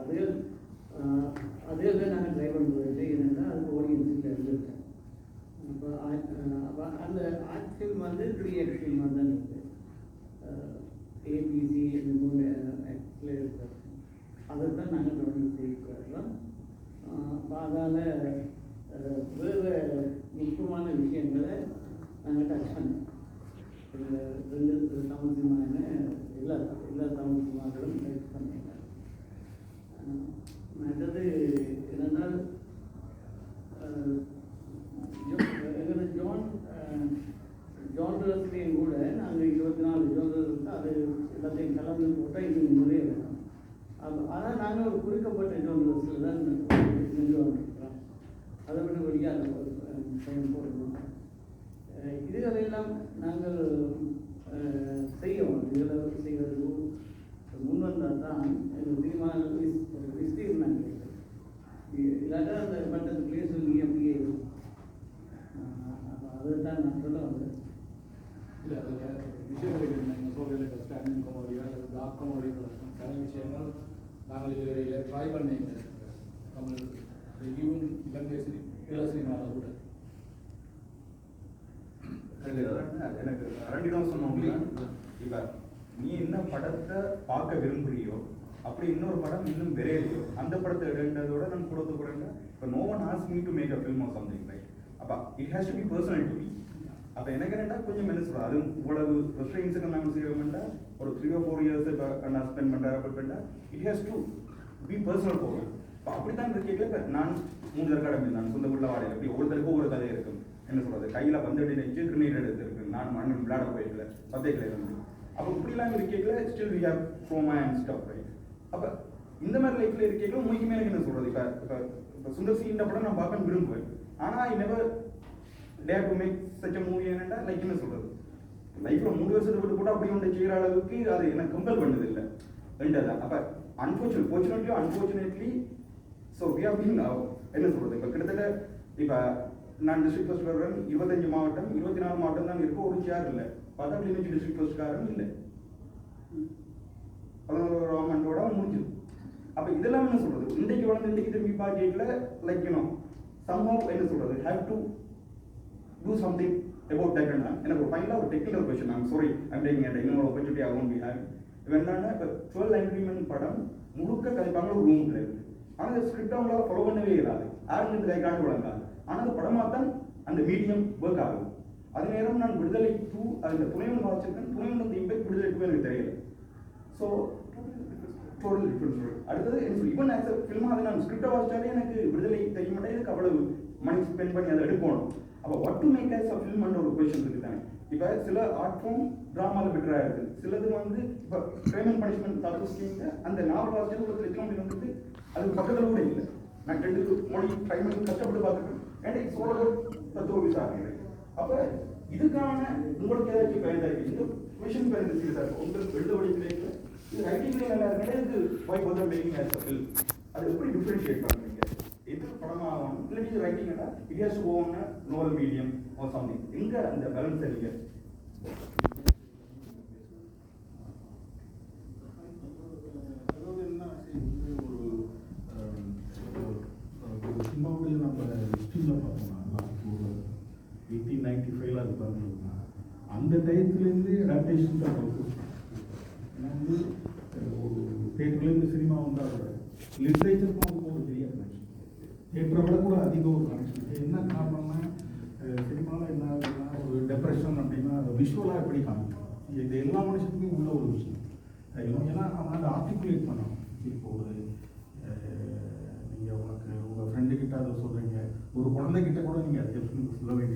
அதே அதே தான் நாங்கள் ட்ரை பண்ணுறது என்னென்னா அதுக்கு ஆடியன்ஸில் இருந்துருக்கேன். அப்போ அப்போ அந்த ஆர்ட் வந்து த்ரீ எக்ஸ் தான் இருக்குது ஏபிசி இந்த மூணு ஆக்டில் இருக்கிறது அதை தான் நாங்கள் தொடர்ந்து செய்கிறோம் அப்போ அதால் வேறு முக்கியமான விஷயங்களை நாங்கள் டச் பண்ணோம். இந்த ரெண்டு சமூகமான எல்லா எல்லா தமிழ் டச் பண்ணீங்க மற்றது என்னென்னால் எங்களது ஜான் ஜான்ரஸ்லேயும் கூட நாங்கள் இருபத்தி நாலு ஜான்ரஸ் அது எல்லாத்தையும் கலந்து போட்டால் இது நிறைய வேணும் அப்போ ஆனால் நாங்கள் ஒரு குறிக்கப்பட்ட ஜான்ரஸில் தான் செஞ்சு வந்துருக்கிறோம் அதை விட வெளியாக டைம் போடணும் அஹ் நாங்கள் அஹ், இதுகளை செய்வதற்கு முன் வந்தால் தான் எங்கள் சினிமா விஸ்தீர்ணம் இல்லாட்டா அந்த பட்டத்துக்குள்ளேயே சொல்லி அப்படியே அப்போ அதை தான் நான் சொல்ல வந்தேன். இல்லை அதில் விஷயங்கள் நீங்கள் சொல்கிற ஸ்டாண்டிங் காமெடியோ அல்லது டாக் காமெடியோ விஷயங்கள் நாங்கள் இதுவரையில் ட்ரை பண்ணீங்க தமிழ் ஈவன் இலங்கை சினி இள கூட. எனக்கு எனக்கு ரெண்டு சொன்னோம்னா இப்ப நீ என்ன படத்தை பார்க்க விரும்புறியோ அப்படி இன்னொரு படம் இன்னும் விரையலையோ அந்த படத்தை எடுன்றதோட நான் கொடுத்து கூட இப்போ no one as me to make a film or something right அப்ப it has to be personal to me அப்ப எனக்கு என்னடா கொஞ்சம் என்ன சொல்றது அது இவ்வளவு ரெஸ்ட்ரிக்ஷன் நாங்கள் வேண்டாம் ஒரு த்ரீ ஓ ஃபோர் இயர்ஸ் இப்போ நான் ஸ்பெண்ட் பண்ணுறேன் அப்படி பண்ணா it has to be personal போகும் இப்போ அப்படித்தான் இருக்கீங்க நான் மூணு கடமை நான் சொந்த உள்ள வாடகை. எப்படி ஒவ்வொருத்தருக்கும் ஒரு கதை இருக்கும். என்ன சொல்றது கையில வந்து நெஞ்சு கிரீர் எடுத்திருக்கு நான் மண்ணு விளையாட போயிருக்கல பத்தைக்கில இருந்து. அப்போ இப்படிலாம் இருக்கீங்கள still we have trauma and stop right அப்போ இந்த மாதிரி லைஃப்ல இருக்கீங்களோ முக்கியமே மேலே என்ன சொல்றது? இப்போ இப்போ இப்போ சுந்தர் சி படம் நான் பார்க்க விரும்புவேன். ஆனால் I never dare to make such a movie என்னென்னா லைக் என்ன சொல்றது? லைஃப்ல மூணு வருஷத்தை விட்டு கூட அப்படி ஒன்று செய்கிற அளவுக்கு அது எனக்கு கம்பல் பண்ணது இல்லை ரெண்டாவது அப்போ unfortunate fortunately unfortunately so we are being என்ன சொல்றது? இப்போ கிட்டத்தட்ட இப்போ நான் டிஸ்ட்ரிக்ட் ஃபர்ஸ்ட் வருவேன் இருபத்தஞ்சு மாவட்டம் இருபத்தி நாலு மாவட்டம் தான் இருக்கும் ஒரு சேர் இல்லை பார்த்தா கிளிநொச்சி டிஸ்ட்ரிக்ட் ஃபர்ஸ்ட்காரன் இல்லை. பதினோரு ஆண்டோட முடிஞ்சது. அப்போ இதெல்லாம் என்ன சொல்றது? இன்றைக்கு வளர்ந்து இன்றைக்கு திரும்பி பார்க்கல லைக் யூனோ சம்ஹவ் என்ன சொல்றது? Have to do something about that எனக்கு ஒரு ஃபைனலாக ஒரு technical question I'm sorry I'm taking at இன்னொரு ஆப்பர்ச்சுனிட்டி ஆகும் ஒன்ட் பி ஹேவ் இப்போ என்னன்னா இப்போ டுவெல் அக்ரிமெண்ட் படம் முழுக்க கதைப்பாங்க ஒரு ரூம் இருக்கு. ஆனால் ஸ்கிரிப்ட் அவங்களால ஃபாலோ பண்ணவே இல்லாது யாரும் கை காட்டு வழங்காது. ஆனால் அந்த படமாக தான் அந்த மீடியம் ஒர்க் ஆகும். அது நேரம் நான் விடுதலை டூ அந்த துணைவன் வாசிச்சிருக்கேன் துணைவன் அந்த இம்பேக்ட் விடுதலை டூ எனக்கு தெரியல. ஸோ டோட்டல் டிஃப்ரென்ஸ் அடுத்தது என்ன சொல்லி ஆஸ் ஃபிலிமாக அதை நான் ஸ்கிரிப்டை வாசிச்சாலே எனக்கு விடுதலை தெரிய மாட்டேன் எனக்கு அவ்வளவு மணி ஸ்பெண்ட் பண்ணி அதை எடுக்கணும்? அப்போ what to make as a ஃபில்ம்ன்ற ஒரு கொஸ்டின் இருக்கு தானே. இப்போ சில ஆர்ட் ஃபார்ம் ட்ராமாவில் பெட்டராக இருக்குது சிலது வந்து இப்போ கிரைம் அண்ட் பனிஷ்மெண்ட் தாக்கு ஸ்கீம்ல அந்த நாவல் வாசிச்சது ஒரு வந்துட்டு அது பக்கத்தில் கூட இல்லை. நான் ரெண்டு மொழி ட்ரை பண்ணி கஷ்டப்பட்டு பார்த்துருக்கேன். அண்ட் இட்ஸ் ஓல் அபவுட் தத்துவ அப்போ இதுக்கான உங்களுக்கு ஏதாச்சும் பயந்தா இருக்கு இந்த கொஷின் பயந்து சீரியஸாக இருக்கும் உங்களுக்கு எழுத வழிக்கிறீங்க இது ரைட்டிங்ல நல்லா இருக்கா இது வை போதர் மேக்கிங் ஆஸ் அ அது எப்படி டிஃபரன்ஷியேட் பண்ணுறீங்க எது படமாகும் இல்லாட்டி ரைட்டிங்கா it has to own novel medium or something எங்கே அந்த பேலன்ஸ் நீங்க அதாவது என்ன இது ஒரு அஹ், ஒரு சினிமாவுடைய நம்ம ஹிஸ்ட்ரியில் பார்த்தோம்னா ஒரு எயிட்டீன் நைன்டி ஃபைவ்ல அது பார்த்தோம்னா அந்த டயத்துலேருந்து அடாப்டேஷன் தான் ஏன்னா வந்து ஒரு தேட்டர்லேருந்து சினிமா வந்தால் கூட லிட்ரேச்சருக்கும் அதுக்கும் ஒரு பெரிய கனெக்ஷன் தேட்டரை விட கூட அதிக ஒரு கனெக்ஷன் என்ன காரணம்னா சினிமாவில் என்ன ஆகுதுன்னா ஒரு டெப்ரெஷன் அப்படின்னா அதை விஷுவலாக எப்படி காமிக்கும் இது எல்லா மனுஷனுக்குமே உள்ள ஒரு விஷயம். ஏன்னா அவன் அதை ஆர்டிகுலேட் பண்ணணும். இப்போ ஒரு நீங்கள் உனக்கு உங்கள் ஃப்ரெண்டுக்கிட்ட அதை சொல்கிறீங்க ஒரு குழந்தைகிட்ட கூட நீங்கள் அதை எப்படி சொல்ல வேண்டிய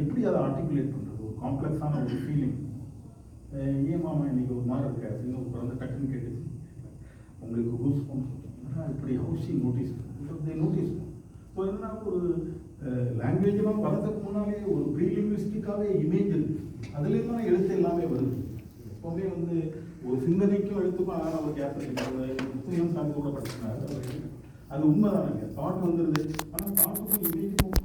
எப்படி அதை ஆர்டிகுலேட் பண்ணுறது ஒரு காம்ப்ளெக்ஸான ஒரு ஃபீலிங் ஏன் மாமா இன்றைக்கி ஒரு மாதிரி இருக்க அப்படின்னு ஒரு குழந்தை டக்குன்னு கேட்டுச்சு. உங்களுக்கு ஹூஸ் பண்ணுறோம் இப்படி ஹவுசி நோட்டீஸ் நோட்டீஸ் ஸோ என்னன்னா ஒரு லாங்குவேஜ்லாம் வரதுக்கு முன்னாலே ஒரு ப்ரீலிங்குவிஸ்டிக்காகவே இமேஜ் இருக்கு. அதுலேருந்து தான் எழுத்து எல்லாமே வருது. எப்போவுமே வந்து ஒரு சிந்தனைக்கும் எழுத்துக்கும் ஆனால் ஒரு கேப் முஸ்லீம் சாமி கூட படிச்சிருக்காரு. அது உண்மைதானுங்க தாட் வந்துருது. ஆனால் தாட்டுக்கும் இமேஜுக்கும்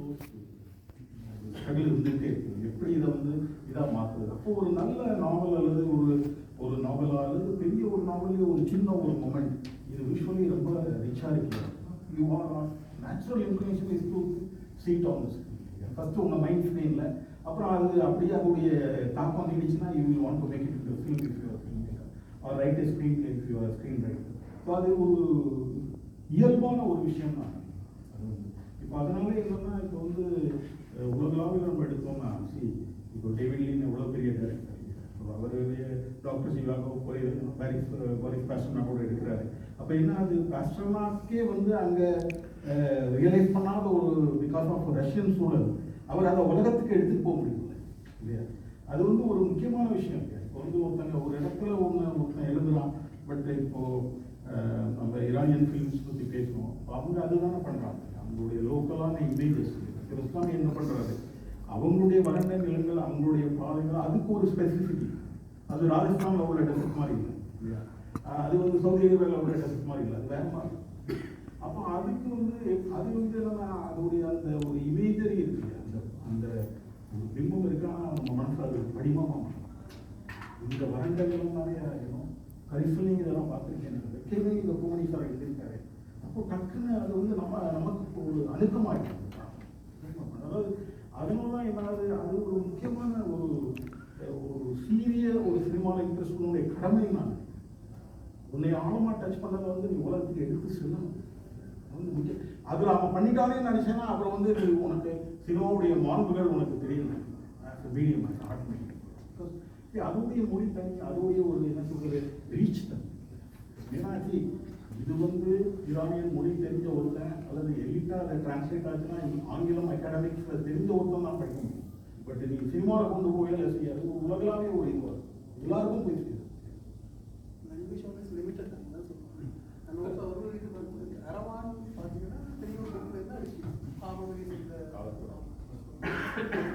க்ளோஸ் ஸ்ட்ரகிள் இருந்துகிட்டே இருக்குது எப்படி இதை வந்து இதாக மாற்றுது அப்போ ஒரு நல்ல நாவல் அல்லது ஒரு ஒரு நாவலா அல்லது பெரிய ஒரு நாவலே ஒரு சின்ன ஒரு மொமெண்ட் இது visually maturity you are natural information is to seat on first உங்கள் மைண்ட் ஸ்க்ரீனில் அப்புறம் அது அப்படியே அதோடைய தாக்கம் நீடிச்சுன்னா you will want to make it in film if you're film maker or write screenplay if you're screenwriter so அது ஒரு இயல்பான ஒரு விஷயம் தான் இப்போ அதனால என்னென்னா இப்போ வந்து அஹ், நம்ம எடுத்தோம்னா சி இப்போ டேவிட் லீன் எவ்வளோ பெரிய டேரக்டர் அவருடைய டாக்டர் சிவாகோ போய் பாரிஸ் பாரிஸ் பேஷனா கூட எடுக்கிறாரு. அப்போ என்ன அது பேஸ்டர்னாக்கே வந்து அங்கே ரியலைஸ் பண்ணாத ஒரு பிகாஸ் ஆஃப் ரஷ்யன் சூழல் அவர் அதை உலகத்துக்கு எடுத்துகிட்டு போக முடியல இல்லையா? அது வந்து ஒரு முக்கியமான விஷயம் இப்போ வந்து ஒருத்தங்க ஒரு இடத்துல ஒன்று ஒருத்தன் எழுதுறான் பட் இப்போ நம்ம ஈரானியன் ஃபிலிம்ஸ் பற்றி பேசுவோம் அவங்க அதுதானே பண்ணுறாங்க அவங்களுடைய லோக்கலான இமேஜஸ் இஸ்லாமி என்ன பண்ணுறாரு அவங்களுடைய வறண்ட நிலங்கள் அவங்களுடைய பாதைகள் அதுக்கு ஒரு ஸ்பெசிஃபிக் அது ராஜஸ்தானில் உள்ள டெசர்ட் மாதிரி இல்லை இல்லையா? அது வந்து சவுதி அரேபியாவில் உள்ள டெசர்ட் மாதிரி இல்லை அது வேற மாதிரி. அப்போ அதுக்கு வந்து அது வந்து என்னன்னா அதோடைய அந்த ஒரு இமேஜரி இருக்கு அந்த அந்த ஒரு பிம்பம் இருக்கான்னா நம்ம மனசில் அது படிமமாக இந்த வறண்டங்களும் நிறைய இருக்கும் கரிசலிங் இதெல்லாம் பார்த்துருக்கேன் வெக்கமே இந்த பூமணி சார் எழுதியிருக்காரு. அப்போ டக்குன்னு அது வந்து நம்ம நமக்கு ஒரு அணுக்கமாயிடும். அதாவது அதனால என்னாவது அது ஒரு முக்கியமான ஒரு ஒரு சீரிய ஒரு சினிமாவில் இன்ட்ரெஸ்ட் உன்னுடைய கடமை நான் உன்னை ஆழமா டச் பண்ணதை வந்து நீ உலகத்துக்கு எடுத்து செல்லணும். அது வந்து முக்கியம் அதில் அவன் பண்ணிட்டாலே நினைச்சேன்னா அப்புறம் வந்து நீ உனக்கு சினிமாவுடைய மாண்புகள் உனக்கு தெரியல மீடியம் ஆர்ட் மீடியம் அதோடைய மொழி தனி அதோடைய ஒரு என்ன சொல்றது ரீச் தனி. ஏன்னா இது வந்து ஈரானியன் மொழி தெரிஞ்ச ஒருத்தன் அல்லது எலிட்டா அதை டிரான்ஸ்லேட் ஆச்சுன்னா ஆங்கிலம் அகாடமிக்ஸில் தெரிஞ்ச ஒருத்தன் தான் படிக்க முடியும் பட் நீங்கள் சினிமாவில் கொண்டு போய் இல்லை செய்யாது உலகளாவே ஒரு இது. எல்லாருக்கும் போய் செய்யுது language always limited தான் தான் சொல்லுவாங்க and also அவர்கள் இது வந்து அரவான் பார்த்தீங்கன்னா பெரிய ஒரு book ல இருந்து அடிச்சு ஆமவரி இந்த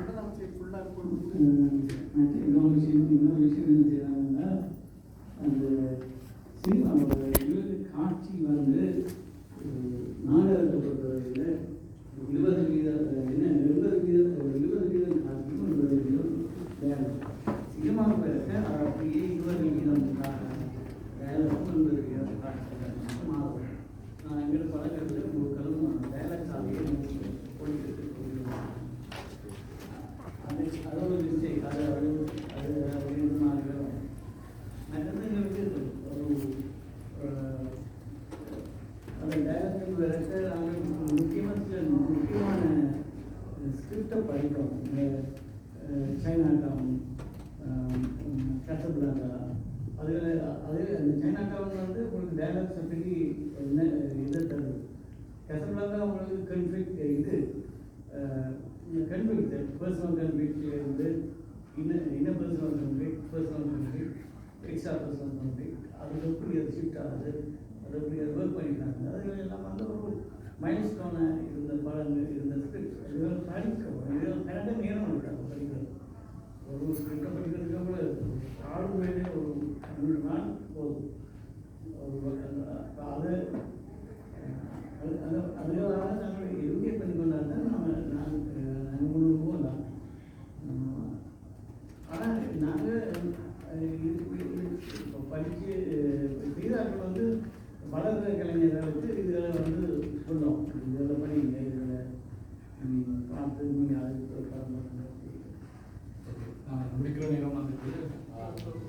நம்ம சரி ஃபுல்லாக கொடுத்து இன்னொரு விஷயம் இன்னொரு விஷயம் என்ன செய்யறாங்கன்னா அந்த சினிமாவோட இருபது காட்சி வந்து அஹ், நாடகத்தை பொறுத்தவரையில் இருபது வீதம் என்ன எழுபது வீதம் இருபது வீதம் காட்சியும் இருபது வீதம் வேலை சினிமா பிறகு அது அப்படியே இருபது வீதம் வேலை இருபது வீதம் காட்சி மாறும் நான் எங்கிட்ட பழகிறது முழுக்களும் வேலை சாலையை போயிட்டு அது அதோட மிஸ்டேக் அது அது அது அது இது மாதிரி வரும் மற்றது எங்களுக்கு ஒரு அஹ், அந்த டைரக்டர் டைரக்டர் அவங்க முக்கியமான முக்கியமான இருக்கிறோம் படிக்கிறோம் இந்த அஹ், சைனா டவுன் கசப்லாங்கா அது அது அந்த சைனா டவுன் வந்து உங்களுக்கு டைலாக்ஸ் பற்றி என்ன இது தருது? கசப்லாங்கா உங்களுக்கு கன்ஃபிளிக் இது கன்ஃபிளிக் பர்சனல் கன்ஃபிளிக் வந்து இன்ன இன்ன personal conflict personal conflict extra personal conflict அது எப்படி அது ஷிஃப்ட் ஆகுது? அது எப்படி அது ஒர்க் பண்ணிக்கிறாங்க? அது எல்லாம் வந்து ஒரு மைல்ஸ்டோனாக இருந்த படங்கள் இருந்ததுக்கு ஸ்கிரிப்ட் இதுகள் படிக்கிறோம் கரெக்டாக நேரம் இருக்காங்க படிக்கிறது ஒரு ஸ்கிரிப்டை படிக்கிறதுக்கு கூட ஆறு வேலை ஒரு மூணு நாள் போதும் ஒரு அப்ப அது அது அது அதனால நாங்கள் எங்கே பண்ணி கொண்டாங்க நம்ம நான் நாங்கள் முன்னூறு போகலாம் ஆனால் நாங்கள் இப்போ படித்து செய்தார்கள் வந்து வளர்கிற கலைஞர்களுக்கு இதுகளை வந்து சொன்னோம் இதில் படிங்க இதில் பார்த்து நீங்கள் அதுக்கு படம் பண்ணுங்க. நான் முடிக்கிற நேரம் வந்துட்டு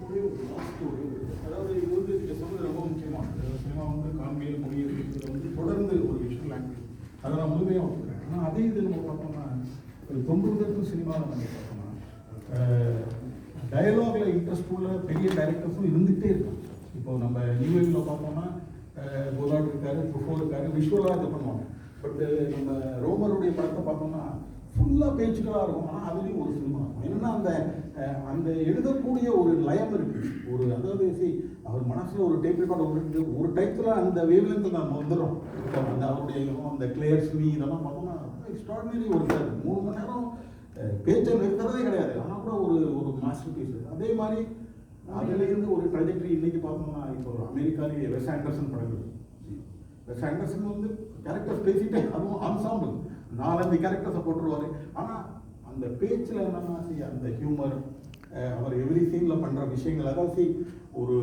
ஒரே ஒரு அதாவது இது வந்து நீங்க சொல்றது ரொம்ப முக்கியமானது சினிமா வந்து காண்பியல் மொழியில் இதுல வந்து தொடர்ந்து ஒரு விஷுவல் லாங்குவேஜ் அதை நான் முழுமையாக ஒத்துக்கிறேன். ஆனால் அதே இது நம்ம பார்த்தோம்னா ஒரு தொண்ணூறுக்கு சினிமாவில் நம்ம பார்த்தோம்னா டயலாக்ல இன்ட்ரெஸ்ட் உள்ள பெரிய டைரக்டர்ஸும் இருந்துகிட்டே இருக்கும் இப்போ நம்ம நியூவேவில் பார்த்தோம்னா கோலாட் இருக்காரு ப்ரொஃபோ இருக்காரு விஷுவலாக இது பண்ணுவாங்க. பட்டு நம்ம ரோமருடைய படத்தை பார்த்தோம்னா ஃபுல்லாக பேச்சுக்களாக இருக்கும். ஆனால் அதுலேயும் ஒரு சினிமா இருக்கும். என்னென்னா அந்த அந்த எழுதக்கூடிய ஒரு லயம் இருக்குது ஒரு அதாவது சி அவர் மனசில் ஒரு டைப் ரெக்கார்ட் ஒன்று ஒரு டைத்தில் அந்த வேவ்லேருந்து நம்ம வந்துடும் அந்த அவருடைய அந்த கிளியர் ஸ்மி இதெல்லாம் பார்த்தோம்னா எக்ஸ்ட்ராடினரி ஒரு சார். மூணு மணி நேரம் பேச்சை நிறுத்துறதே கிடையாது. ஆனால் கூட ஒரு ஒரு மாஸ்டர் பீஸ் அதே மாதிரி அதுலேருந்து ஒரு ட்ரஜெக்டரி இன்னைக்கு பார்த்தோம்னா இப்போ அமெரிக்காலேயே வெஸ் ஆண்டர்சன் படங்கள். வெஸ் ஆண்டர்சன் வந்து கேரக்டர் பேசிட்டே அதுவும் ஆன்சாம்பிள் நாலஞ்சு கேரக்டர்ஸை போட்டுருவாரு. ஆனால் அந்த பேச்சில் என்னன்னா see, அந்த ஹியூமர் அவர் எவ்ரி சீனில் பண்ணுற விஷயங்கள் அதாவது see, ஒரு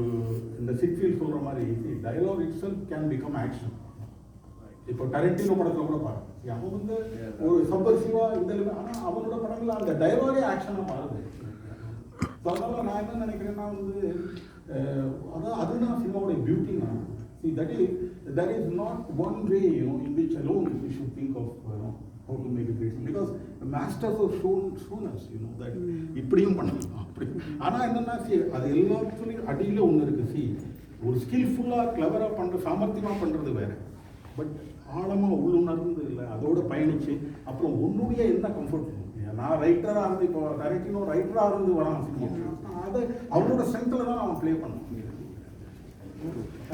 இந்த சிக்ஃபீல் சொல்கிற மாதிரி dialogue itself can become action இப்போ டரண்டினோ படத்துல கூட பாருங்க. அவன் வந்து ஒரு சப்பர்சிவா இந்த level- ஆனா அவனோட படங்கள்ல அந்த டயலாகே ஆக்ஷனா மாறுது. அதனால நான் என்ன நினைக்கிறேன்னா வந்து அதான் அதுதான் சினிமாவோட பியூட்டினா See, that is there is not one way, you know, in which alone we should think of, you know, how to make a great film. Because the masters have shown, shown us, you know, that இப்படியும் பண்ணலாம் அப்படி ஆனா என்னன்னா see, அது எல்லாத்துலயும் அடியில ஒண்ணு இருக்கு see. ஒரு ஸ்கில்ஃபுல்லா கிளவரா பண்ற சாமர்த்தியமா பண்றது வேற. பட் ஆழமா உள்ளுணர்ந்து இல்லை அதோட பயணிச்சு அப்புறம் உன்னுடைய என்ன கம்ஃபர்ட் நான் ரைட்டரா இருந்து இப்போ டைரக்டினோ ரைட்டரா இருந்து வரான் அது அவனோட ஸ்ட்ரென்த்ல தான் அவன் ப்ளே பண்ணணும்.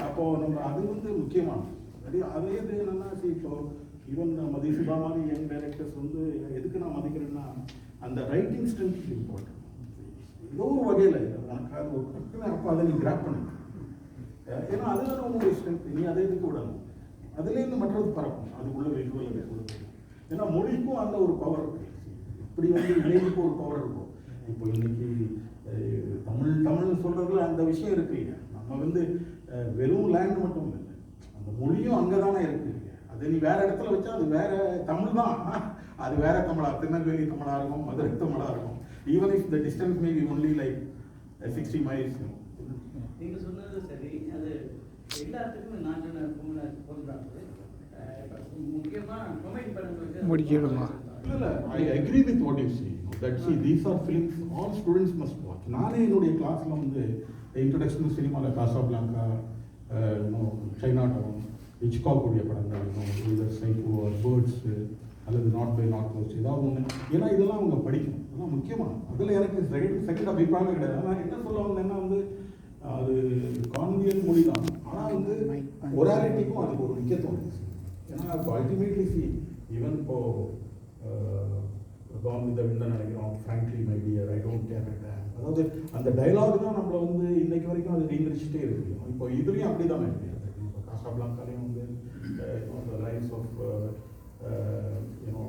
அப்போ நம்ம அது வந்து முக்கியமானது அதே இது என்னன்னா இப்போ ஈவன் மதிசுபா மாதிரி யங் டைரக்டர்ஸ் வந்து எதுக்கு நான் மதிக்கிறேன்னா அந்த ரைட்டிங் ஸ்ட்ரென்த் இம்பார்ட்டன்ட் ஏதோ ஒரு வகையில் உனக்கு அது ஒரு பிரச்சனை அப்போ அதை நீ கிராப் பண்ணு ஏன்னா அதுதான் உங்களுடைய ஸ்ட்ரென்த் நீ அதை எதுக்கு விடணும் அதுலேருந்து மற்றது பறக்கும் அதுக்குள்ள வெகுவல் ஏன்னா மொழிக்கும் அந்த ஒரு பவர் இருக்கு இப்படி வந்து இணைப்புக்கு ஒரு பவர் இருக்கும் இப்போ இன்னைக்கு தமிழ் தமிழ்னு சொல்றதுல அந்த விஷயம் இருக்கு இல்லையா நம்ம வந்து வெறும் லேண்ட் மட்டும் இல்லை. அந்த மொழியும் அங்கே தானே இருக்கு. அது நீ வேற இடத்துல வச்சா அது வேற தமிழ் தான். அது வேற தமிழா? திருநெல்வேலி தமிழா இருக்கும் மதுரை தமிழா இருக்கும். Even if the distance may be only like sixty miles நீங்க சொன்னது சரி. அது எல்லாத்துக்குமே நான் சொன்ன போன்றாங்க. முக்கியமா கொமெண்ட் படங்களுக்கு முடிக்கணுமா? இல்ல I agree with what you see that these are films all students must watch. நானே என்னுடைய கிளாஸ்ல வந்து இன்ட்ரடக்ஷன் சினிமாவில் காசா பிளாங்கா சைனா டவுன் உடைய படங்கள் இதர் சைக்கோ பேர்ட்ஸ் அல்லது நாட் பை நாட் போஸ்ட் ஏதாவது ஒன்று ஏன்னா இதெல்லாம் அவங்க படிக்கணும். அதெல்லாம் முக்கியமானது அதில் எனக்கு செகண்ட் செகண்ட் அபிப்பிராயம் கிடையாது. ஆனால் என்ன சொல்ல வந்தேன்னா வந்து அது கான்வியல் மொழி தான். ஆனால் வந்து ஒராலிட்டிக்கும் அதுக்கு ஒரு முக்கியத்துவம் ஏன்னா இப்போ அல்டிமேட்லி சி ஈவன் இப்போ கான் வித் விண்டன் நினைக்கிறோம் frankly my dear I don't care அதாவது அந்த டைலாக் தான் நம்மளை வந்து இன்னைக்கு வரைக்கும் அது ரீங்கரிச்சுட்டே இருக்கு. இப்போ இதுலேயும் அப்படி தான் இருக்கு. இப்போ காசாப்லாங்காலையும் வந்து லைன்ஸ் ஆஃப் யூனோ